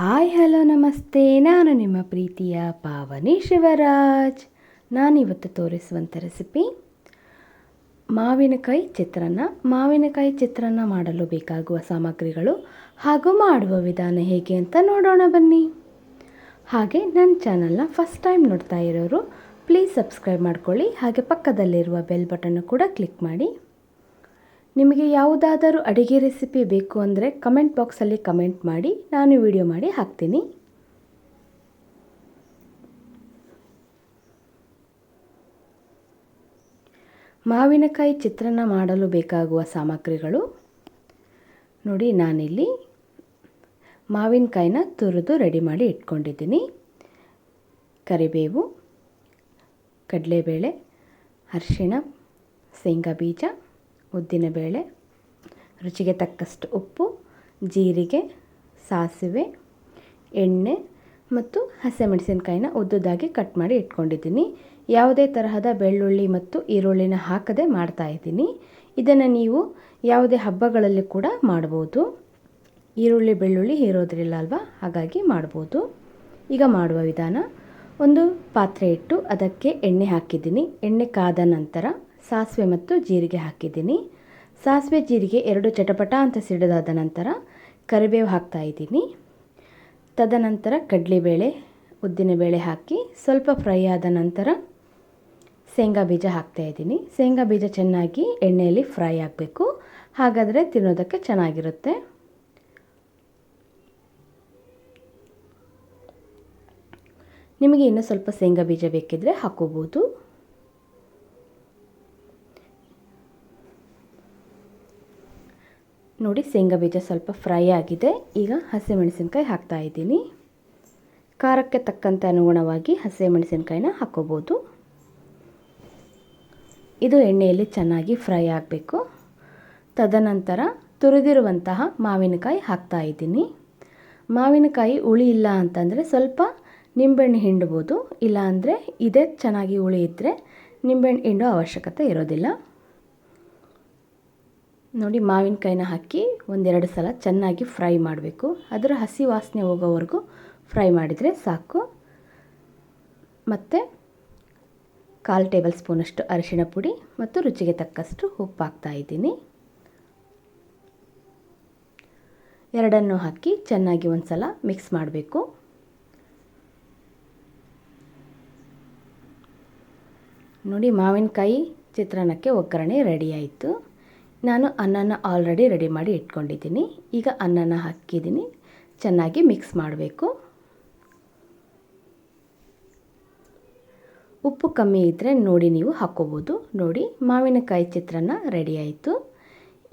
Hi, hello, ನಮಸ್ತೆ. ನಾನು ನಿಮ್ಮ ಪ್ರೀತಿಯ ಪಾವನಿ ಶಿವರಾಜ್. ನಾನಿವತ್ತು ತೋರಿಸುವಂಥ ರೆಸಿಪಿ ಮಾವಿನಕಾಯಿ ಚಿತ್ರಾನ್ನ. ಮಾವಿನಕಾಯಿ ಚಿತ್ರಾನ್ನ ಮಾಡಲು ಬೇಕಾಗುವ ಸಾಮಗ್ರಿಗಳು ಹಾಗೂ ಮಾಡುವ ವಿಧಾನ ಹೇಗೆ ಅಂತ ನೋಡೋಣ ಬನ್ನಿ. ಹಾಗೆ ನನ್ನ ಚಾನಲ್ನ ಫಸ್ಟ್ ಟೈಮ್ ನೋಡ್ತಾ ಇರೋರು ಪ್ಲೀಸ್ ಸಬ್ಸ್ಕ್ರೈಬ್ ಮಾಡ್ಕೊಳ್ಳಿ. ಹಾಗೆ ಪಕ್ಕದಲ್ಲಿರುವ ಬೆಲ್ ಬಟನ್ನು ಕೂಡ ಕ್ಲಿಕ್ ಮಾಡಿ. ನಿಮಗೆ ಯಾವುದಾದರೂ ಅಡುಗೆ ರೆಸಿಪಿ ಬೇಕು ಅಂದರೆ ಕಮೆಂಟ್ ಬಾಕ್ಸಲ್ಲಿ ಕಮೆಂಟ್ ಮಾಡಿ, ನಾನು ವಿಡಿಯೋ ಮಾಡಿ ಹಾಕ್ತೀನಿ. ಮಾವಿನಕಾಯಿ ಚಿತ್ರಾನ್ನ ಮಾಡಲು ಬೇಕಾಗುವ ಸಾಮಗ್ರಿಗಳು. ನೋಡಿ, ನಾನಿಲ್ಲಿ ಮಾವಿನಕಾಯಿನ ತುರಿದು ರೆಡಿ ಮಾಡಿ ಇಟ್ಕೊಂಡಿದ್ದೀನಿ. ಕರಿಬೇವು, ಕಡಲೆಬೇಳೆ, ಅರಿಶಿಣ, ಶೇಂಗಾ ಬೀಜ. ಉದ್ದಿನಬೇಳೆ ರುಚಿಗೆ ತಕ್ಕಷ್ಟು ಉಪ್ಪು, ಜೀರಿಗೆ, ಸಾಸಿವೆ, ಎಣ್ಣೆ ಮತ್ತು ಹಸಿಮೆಣಸಿನ್ಕಾಯಿನ ಉದ್ದುದಾಗಿ ಕಟ್ ಮಾಡಿ ಇಟ್ಕೊಂಡಿದ್ದೀನಿ. ಯಾವುದೇ ತರಹದ ಬೆಳ್ಳುಳ್ಳಿ ಮತ್ತು ಈರುಳ್ಳಿನ ಹಾಕದೆ ಮಾಡ್ತಾಯಿದ್ದೀನಿ ಇದನ್ನು ನೀವು ಯಾವುದೇ ಹಬ್ಬಗಳಲ್ಲಿ ಕೂಡ ಮಾಡ್ಬೋದು. ಈರುಳ್ಳಿ, ಬೆಳ್ಳುಳ್ಳಿ ಹೀರೋದ್ರಿಲ್ಲ ಅಲ್ವಾ? ಹಾಗಾಗಿ ಮಾಡ್ಬೋದು. ಈಗ ಮಾಡುವ ವಿಧಾನ, ಒಂದು ಪಾತ್ರೆ ಇಟ್ಟು ಅದಕ್ಕೆ ಎಣ್ಣೆ ಹಾಕಿದ್ದೀನಿ. ಎಣ್ಣೆ ಕಾದ ನಂತರ ಸಾಸಿವೆ ಮತ್ತು ಜೀರಿಗೆ ಹಾಕಿದ್ದೀನಿ. ಸಾಸಿವೆ, ಜೀರಿಗೆ ಎರಡು ಚಟಪಟ ಅಂತ ಸಿಡಿದಾದ ನಂತರ ಕರಿಬೇವು ಹಾಕ್ತಾ ಇದ್ದೀನಿ. ತದನಂತರ ಕಡಲೆಬೇಳೆ, ಉದ್ದಿನಬೇಳೆ ಹಾಕಿ ಸ್ವಲ್ಪ ಫ್ರೈ ಆದ ನಂತರ ಶೇಂಗಾ ಬೀಜ ಹಾಕ್ತಾ ಇದ್ದೀನಿ. ಶೇಂಗಾ ಬೀಜ ಚೆನ್ನಾಗಿ ಎಣ್ಣೆಯಲ್ಲಿ ಫ್ರೈ ಆಗಬೇಕು. ಹಾಗಾದರೆ ತಿನ್ನೋದಕ್ಕೆ ಚೆನ್ನಾಗಿರುತ್ತೆ. ನಿಮಗೆ ಇನ್ನೂ ಸ್ವಲ್ಪ ಶೇಂಗಾ ಬೀಜ ಬೇಕಿದ್ದರೆ ಹಾಕೋಬೋದು. ನೋಡಿ ಶೇಂಗಾ ಬೀಜ ಸ್ವಲ್ಪ ಫ್ರೈ ಆಗಿದೆ. ಈಗ ಹಸಿಮೆಣಸಿನ್ಕಾಯಿ ಹಾಕ್ತಾ ಇದ್ದೀನಿ. ಖಾರಕ್ಕೆ ತಕ್ಕಂತೆ ಅನುಗುಣವಾಗಿ ಹಸಿಮೆಣಸಿನ್ಕಾಯಿನ ಹಾಕ್ಕೋಬೋದು ಇದು ಎಣ್ಣೆಯಲ್ಲಿ ಚೆನ್ನಾಗಿ ಫ್ರೈ ಆಗಬೇಕು. ತದನಂತರ ತುರಿದಿರುವಂತಹ ಮಾವಿನಕಾಯಿ ಹಾಕ್ತಾ ಇದ್ದೀನಿ. ಮಾವಿನಕಾಯಿ ಹುಳಿ ಇಲ್ಲ ಅಂತಂದರೆ ಸ್ವಲ್ಪ ನಿಂಬೆಹಣ್ಣು ಹಿಂಡ್ಬೋದು. ಇಲ್ಲಾಂದರೆ ಇದೇ ಚೆನ್ನಾಗಿ ಹುಳಿ ಇದ್ದರೆ ನಿಂಬೆಹಣ್ಣು ಹಿಂಡೋ ಅವಶ್ಯಕತೆ ಇರೋದಿಲ್ಲ. ನೋಡಿ ಮಾವಿನಕಾಯಿನ ಹಾಕಿ ಒಂದೆರಡು ಸಲ ಚೆನ್ನಾಗಿ ಫ್ರೈ ಮಾಡಬೇಕು. ಅದರ ಹಸಿ ವಾಸನೆ ಹೋಗೋವರೆಗೂ ಫ್ರೈ ಮಾಡಿದರೆ ಸಾಕು. ಮತ್ತು ಕಾಲು ಟೇಬಲ್ ಸ್ಪೂನಷ್ಟು ಅರಿಶಿಣ ಪುಡಿ ಮತ್ತು ರುಚಿಗೆ ತಕ್ಕಷ್ಟು ಉಪ್ಪು ಹಾಕ್ತಾ ಇದ್ದೀನಿ. ಎರಡನ್ನು ಹಾಕಿ ಚೆನ್ನಾಗಿ ಒಂದು ಸಲ ಮಿಕ್ಸ್ ಮಾಡಬೇಕು. ನೋಡಿ ಮಾವಿನಕಾಯಿ ಚಿತ್ರಾನ್ನಕ್ಕೆ ಒಗ್ಗರಣೆ ರೆಡಿ ಆಯಿತು. ನಾನು ಅನ್ನನ ಆಲ್ರೆಡಿ ರೆಡಿ ಮಾಡಿ ಇಟ್ಕೊಂಡಿದ್ದೀನಿ. ಈಗ ಅನ್ನನ ಹಾಕಿದ್ದೀನಿ. ಚೆನ್ನಾಗಿ ಮಿಕ್ಸ್ ಮಾಡಬೇಕು. ಉಪ್ಪು ಕಮ್ಮಿ ಇದ್ದರೆ ನೋಡಿ ನೀವು ಹಾಕ್ಕೋಬೋದು ನೋಡಿ, ಮಾವಿನಕಾಯಿ ಚಿತ್ರಾನ್ನ ರೆಡಿ ಆಯಿತು.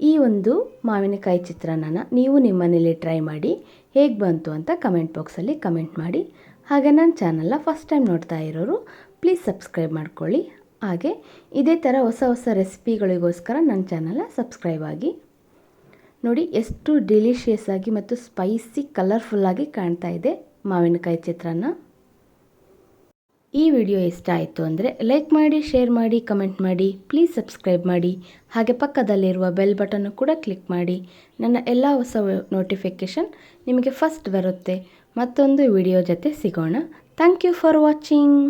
ಈ ಒಂದು ಮಾವಿನಕಾಯಿ ಚಿತ್ರಾನ್ನನ ನೀವು ನಿಮ್ಮನೇಲಿ ಟ್ರೈ ಮಾಡಿ ಹೇಗೆ ಬಂತು ಅಂತ ಕಮೆಂಟ್ ಬಾಕ್ಸಲ್ಲಿ ಕಮೆಂಟ್ ಮಾಡಿ. ಹಾಗೆ ನನ್ನ ಚಾನಲ್ನ ಫಸ್ಟ್ ಟೈಮ್ ನೋಡ್ತಾ ಇರೋರು ಪ್ಲೀಸ್ ಸಬ್ಸ್ಕ್ರೈಬ್ ಮಾಡ್ಕೊಳ್ಳಿ. ಹಾಗೆ ಇದೇ ಥರ ಹೊಸ ಹೊಸ ರೆಸಿಪಿಗಳಿಗೋಸ್ಕರ ನನ್ನ ಚಾನಲ್ನ ಸಬ್ಸ್ಕ್ರೈಬ್ ಆಗಿ. ನೋಡಿ, ಎಷ್ಟು ಡಿಲಿಷಿಯಸ್ ಆಗಿ ಮತ್ತು ಸ್ಪೈಸಿ ಕಲರ್ಫುಲ್ಲಾಗಿ ಕಾಣ್ತಾ ಇದೆ ಮಾವಿನಕಾಯಿ ಚಿತ್ರಾನ್ನ. ಈ ವಿಡಿಯೋ ಇಷ್ಟ ಆಯಿತು ಅಂದರೆ ಲೈಕ್ ಮಾಡಿ ಶೇರ್ ಮಾಡಿ ಕಮೆಂಟ್ ಮಾಡಿ ಪ್ಲೀಸ್ ಸಬ್ಸ್ಕ್ರೈಬ್ ಮಾಡಿ. ಹಾಗೆ ಪಕ್ಕದಲ್ಲಿರುವ ಬೆಲ್ ಬಟನ್ನು ಕೂಡ ಕ್ಲಿಕ್ ಮಾಡಿ. ನನ್ನ ಎಲ್ಲ ಹೊಸ ನೋಟಿಫಿಕೇಷನ್ ನಿಮಗೆ ಫಸ್ಟ್ ಬರುತ್ತೆ. ಮತ್ತೊಂದು ವಿಡಿಯೋ ಜೊತೆ ಸಿಗೋಣ. Thank you for watching